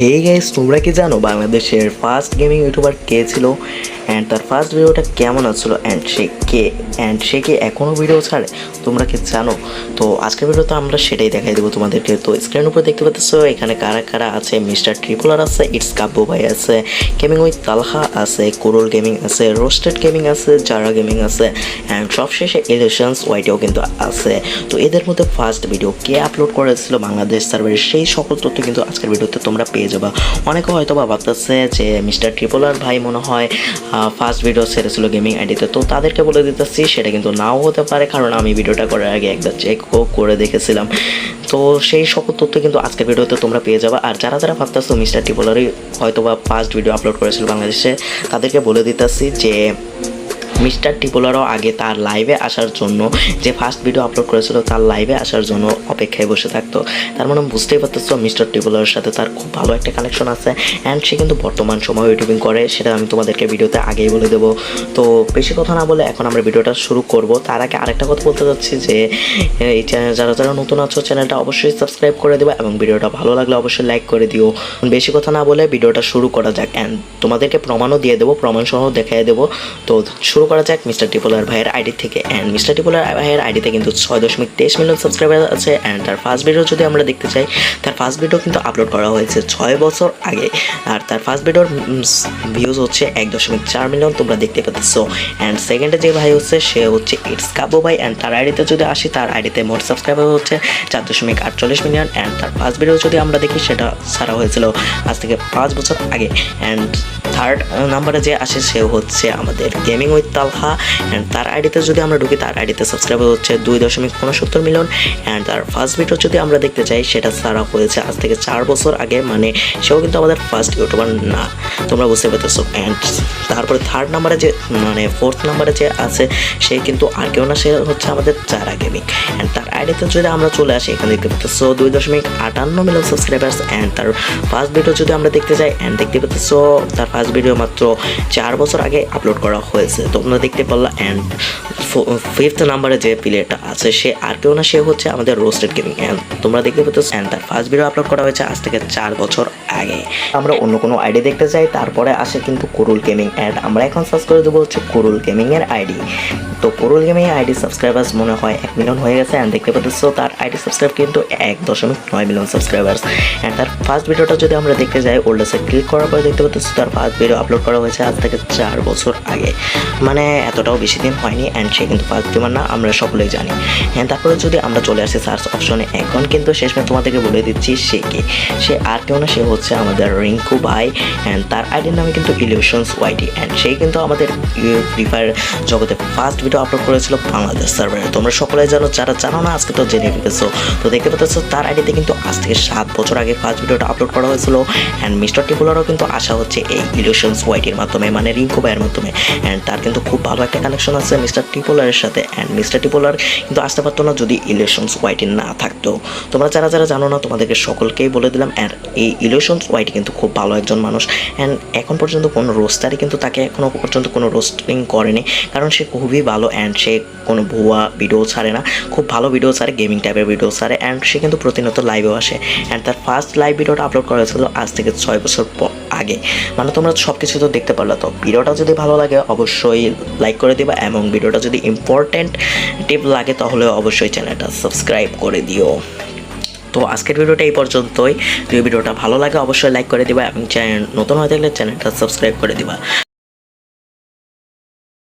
এই গাইস তোমরা কি জানো বাংলাদেশের ফার্স্ট গেমিং ইউটিউবার কে ছিল? অ্যান্ড তার ফার্স্ট ভিডিওটা কেমন আসছিল অ্যান্ড সে কে? অ্যান্ড সে কি এখনও ভিডিও ছাড়ে? তোমরা কি জানো? তো আজকের ভিডিওতে আমরা সেটাই দেখাই দেবো তোমাদেরকে। তো স্ক্রিনের উপর দেখতে পাচ্ছ, এখানে কারা কারা আছে? মিস্টার ট্রিপুলার আছে, ইটস কাব্য ভাই আছে গেমিং উইথ তালহা আছে, কোরল গেমিং আছে রোস্টেড গেমিং আছে, জারা গেমিং আছে অ্যান্ড সবশেষে ইলেকশনস ওয়াইটেও কিন্তু আছে। তো এদের মধ্যে ফার্স্ট ভিডিও কে আপলোড করেছিল বাংলাদেশ সার্ভারের সেই সকল তথ্য কিন্তু আজকের ভিডিওতে তোমরা পেয়ে যাবা। অনেকে হয়তো বা ভাবতেছে যে মিস্টার ট্রিপলার ভাই মনে হয় ফার্স্ট ভিডিও ছেড়েছিল গেমিং আইডিতে তো। তাদেরকে বলে দিতেছি, সেটা কিন্তু নাও হতে পারে, কারণ আমি ভিডিওটা করার আগে একবার চেক করে দেখেছিলাম। তো সেই সকল তথ্য কিন্তু আজকের ভিডিওতে তোমরা পেয়ে যাবা। আর যারা যারা ভাবতেছো মিস্টার ট্রিপলারই হয়তো বা ফার্স্ট ভিডিও আপলোড করেছিল বাংলাদেশে, তাদেরকে বলে দিতেছি যে মিস্টার টিপোলারও আগে তার লাইভে আসার জন্য যে ফার্স্ট ভিডিও আপলোড করেছিল, তার লাইভে আসার জন্য অপেক্ষায় বসে থাকতো। তার মানে বুঝতেই পারতেছো, মিস্টার টিপোলারের সাথে তার খুব ভালো একটা কানেকশন আছে। অ্যান্ড সে কিন্তু বর্তমান সময় ইউটিউবিং করে, সেটা আমি তোমাদেরকে ভিডিওতে আগেই বলে দেবো। তো বেশি কথা না বলে এখন আমরা ভিডিওটা শুরু করব। তার আগে আরেকটা কথা বলতে চাচ্ছি যে, এই চ্যানেল যারা যারা নতুন আছো চ্যানেলটা অবশ্যই সাবস্ক্রাইব করে দেবো এবং ভিডিওটা ভালো লাগলে অবশ্যই লাইক করে দিও। বেশি কথা না বলে ভিডিওটা শুরু করা যাক। অ্যান্ড তোমাদেরকে প্রমাণও দিয়ে দেবো প্রমাণ সহ দেখাই দেবো। তো শুরু করা যাক, মিস্টার টিপোলার ভাইয়ের আইডি থেকে। অ্যান্ড মিস্টার টিপোলার ভাইয়ের আইডিতে কিন্তু ছয় দশমিক তেইশ মিলিয়ন সাবস্ক্রাইবার আছে। অ্যান্ড তার ফার্স্ট ভিডিও যদি আমরা দেখতে চাই, তার ফার্স্ট ভিডিও কিন্তু আপলোড করা হয়েছে ছয় বছর আগে। আর তার ফার্স্ট ভিডিওর ভিউজ হচ্ছে এক দশমিক চার মিলিয়ন তোমরা দেখতে পাচ্ছ। অ্যান্ড সেকেন্ডে যে ভাই হচ্ছে, সে হচ্ছে ইটস কাবো ভাই। অ্যান্ড তার আইডিতে যদি আসি, তার আইডিতে মোট সাবস্ক্রাইবার হচ্ছে চার দশমিক আটচল্লিশ মিলিয়ন। অ্যান্ড তার ফার্স্ট ভিডিও যদি আমরা দেখি, সেটা ছাড়া হয়েছিল আজ থেকে পাঁচ বছর আগে। অ্যান্ড থার্ড নাম্বারে যে আসে সে হচ্ছে আমাদের গেমিং উইথ তালহা অ্যান্ড তার আইডিতে যদি আমরা ঢুকি, তার আইডিতে সাবস্ক্রাইবার হচ্ছে দুই দশমিক উনসত্তর মিলিয়ন অ্যান্ড তার ফার্স্ট ভিডিও যদি আমরা দেখতে চাই, সেটা ছাড়া হয়েছে আজ থেকে চার বছর আগে মানে সেও কিন্তু আমাদের ফার্স্ট ইউটিউবার না। তোমরা বুঝতে পেরেছ। অ্যান্ড তারপরে থার্ড নাম্বারে যে মানে ফোর্থ নাম্বারে যে আছে, সে কিন্তু আর কেউ না, সে হচ্ছে আমাদের চারা গেমিং অ্যান্ড তার আইডিতে যদি আমরা চলে আসি, এখানে দেখতে পাচ্ছ দুই দশমিক আটান্ন মিলিয়ন সাবস্ক্রাইবার্স অ্যান্ড তার ফার্স্ট ভিডিও যদি আমরা দেখতে যাই অ্যান্ড দেখতে পাচ্ছ তার ফার্স্ট ভিডিও মাত্র চার বছর আগে আপলোড করা হয়েছে। তোমরা দেখতে পারলা অ্যান্ড ফিফথ নাম্বারে যে প্লেয়ারটা আছে, সে আর কেউ না, সে হচ্ছে আমাদের রোস্টেড গেমিং অ্যান্ড তোমরা দেখতে পাচ্ছ অ্যান্ড তার ফার্স্ট ভিডিও আপলোড করা হয়েছে আজ থেকে চার বছর আগে। আমরা অন্য কোনো আইডি দেখতে চাই, তারপরে আসে কিন্তু কুরুল গেমিং অ্যান্ড আমরা এখন সার্চ করে দেবো হচ্ছে কুরুল গেমিং এর আইডি তো কুরুল গেমিং আইডি সাবস্ক্রাইবার্স মনে হয় এক মিলিয়ন হয়ে গেছে অ্যান্ড দেখতে পাচ্ছ তার আইডি সাবস্ক্রাইব কিন্তু এক দশমিক নয় মিলিয়ন সাবস্ক্রাইবার্স অ্যান্ড তার ফার্স্ট ভিডিওটা যদি আমরা দেখতে যাই ওল্ডাসে ক্লিক করার পরে দেখতে পাচ্ছ তার ফার্স্ট ভিডিও আপলোড করা হয়েছে আজ থেকে চার বছর আগে। মানে এতটাও বেশি দিন হয়নি অ্যান্ড সে কিন্তু ফার্স্ট গেমার না, আমরা সকলেই জানি। হ্যাঁ তারপরে যদি আমরা চলে আসি সার্চ অপশনে এখন কিন্তু শেষমে তোমাদেরকে বলে দিচ্ছি সে কে। সে আর কেউ না, সে হচ্ছে আমাদের রিঙ্কু ভাই অ্যান্ড তার আইডির নামে কিন্তু ইলিউশনস ওয়াইটি অ্যান্ড সেই কিন্তু আমাদের ফ্রি ফায়ার জগতে ফার্স্ট ভিডিও আপলোড করেছিল বাংলাদেশ সার্ভারে তোমরা সকলে জানো, যারা জানো না, আজকে তো জেনে ফেলেছো। তো দেখতে পাচ্ছ, তার আইডিতে কিন্তু আজ থেকে সাত বছর আগে ফার্স্ট ভিডিওটা আপলোড করা হয়েছিল অ্যান্ড মিস্টার টিপুলারও কিন্তু আসা হচ্ছে এই ইলিউশনস ওয়াইটির মাধ্যমে মানে রিঙ্কু ভাইয়ের মাধ্যমে। অ্যান্ড তার কিন্তু খুব ভালো একটা কানেকশন আছে মিস্টার টিপোলারের সাথে। অ্যান্ড মিস্টার টিপোলার কিন্তু আসতে পারতো না যদি ইলিউশনস ওয়াইটি না থাকতো। তোমরা যারা যারা জানো না, তোমাদেরকে সকলকেই বলে দিলাম অ্যান্ড এই ইলিউশনস ওয়াইটি কিন্তু খুব ভালো একজন মানুষ। অ্যান্ড এখন পর্যন্ত কোনো রোস্টারই কিন্তু তাকে এখনও পর্যন্ত কোনো রোস্টিং করেনি। কারণ সে খুবই ভালো অ্যান্ড সে কোনো ভুয়া ভিডিও ছাড়ে না। খুব ভালো ভিডিও ছাড়ে গেমিং টাইপের ভিডিও ছাড়ে। অ্যান্ড সে কিন্তু প্রতিনিয়ত লাইভেও আসে। অ্যান্ড তার ফার্স্ট লাইভ ভিডিওটা আপলোড করা হয়েছিল আজ থেকে ছয় বছর আগে। মানে তোমরা সব কিছু তো দেখতে পারল। তো ভিডিওটা যদি ভালো লাগে, অবশ্যই লাইক করে দিবা এবং ভিডিওটা যদি ইম্পর্ট্যান্ট টিপ লাগে, তাহলে অবশ্যই চ্যানেলটা সাবস্ক্রাইব করে দিও। তো আজকের ভিডিওটা এই পর্যন্তই। যদি ভিডিওটা ভালো লাগে, অবশ্যই লাইক করে দিবা এবং চ্যানেল নতুন হয়ে থাকলে চ্যানেলটা সাবস্ক্রাইব করে দিবা।